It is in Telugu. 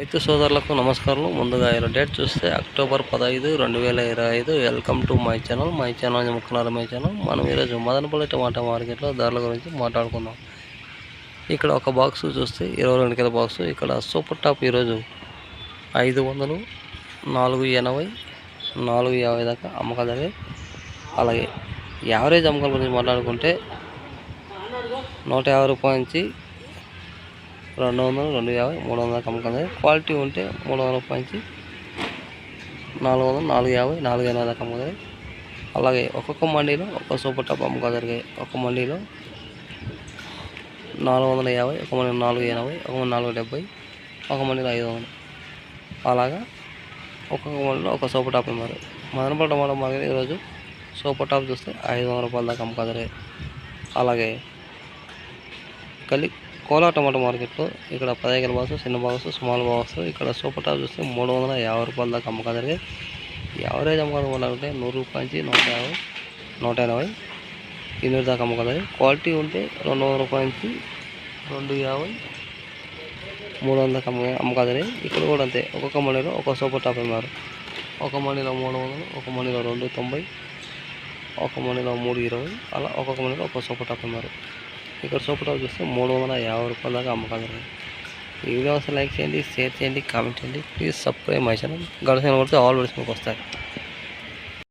రైతు సోదరులకు నమస్కారం ముందుగా ఇలా డేట్ చూస్తే అక్టోబర్ పదహైదు రెండు వేల ఇరవై ఐదు. Welcome to my channel. My channel ముక్కున్నారు my channel. మనం ఈరోజు మదనపల్లి టమాటా మార్కెట్లో ధరల గురించి మాట్లాడుకుందాం. ఇక్కడ ఒక బాక్స్ చూస్తే ఇరవై రెండు కిలో బాక్స్. ఇక్కడ సూపర్ టాప్ ఈరోజు ఐదు వందలు నాలుగు ఎనభై నాలుగు యాభై దాకా అమ్మకాలు జరిగాయి అలాగే యావరేజ్ అమ్మకాల గురించి మాట్లాడుకుంటే నూట యాభై రూపాయల నుంచి రెండు వందలు రెండు యాభై మూడు వందల అమ్మకం క్వాలిటీ ఉంటే మూడు వందల రూపాయల నుంచి నాలుగు వందలు నాలుగు యాభై నాలుగు ఎనభై దాకా అమ్మకం అలాగే ఒక్కొక్క మండీలో ఒక్కొక్క సూపర్ టాప్ అమ్ముకో జరిగాయి. ఒక మండీలో నాలుగు వందల యాభై ఒక మండీ నాలుగు ఎనభై ఒక మంది నాలుగు డెబ్బై ఒక మండీలో ఐదు వందలు అలాగా ఒక్కొక్క మండీలో ఒక సూపర్ టాప్ ఉన్నారు మదనపల్లి టమాటో మార్కెట్ ఈరోజు సూపర్ టాప్ చూస్తే ఐదు వందల రూపాయల దాకా అమ్మకాలు జరిగాయి అలాగే కలి కోలా టమాటో మార్కెట్లో ఇక్కడ పదిహేను బాక్స్ చిన్న బాక్స్ స్మాల్ బాక్స్ ఇక్కడ సూపర్ టాప్ చూస్తే మూడు వందల యాభై రూపాయల దాకా అమ్మకాలు జరిగాయి. యావరేజ్ అమ్మకాలు కొనాలంటే నూరు రూపాయల నుంచి నూట యాభై నూట ఎనభై ఎనిమిది దాకా అమ్మకాలు జరిగాయి క్వాలిటీ ఉంటే రెండు వందల రూపాయల నుంచి రెండు యాభై మూడు వందల దాకా అమ్మ అమ్మకాలు జరిగాయి ఇక్కడ కూడా అంతే. ఒక్కొక్క మండీలో ఒక సూపర్ టాప్ అమ్మారు. ఒక మండీలో మూడు వందలు ఒక మండీలో రెండు తొంభై ఒక మండీలో మూడు ఇరవై అలా ఒక్కొక్క మండీలో ఒక్కొక్క సూపర్ టాప్ అమ్మారు. ఇక్కడ సూపర్ టాప్ చూస్తే మూడు వందల యాభై రూపాయల దాకా అమ్మకాలు ఈ వీడియో లైక్ చేయండి షేర్ చేయండి కామెంట్ చేయండి. Please subscribe my channel. గడిచిన కొడితే ఆల్ వీడియోస్ మీకు వస్తాయి.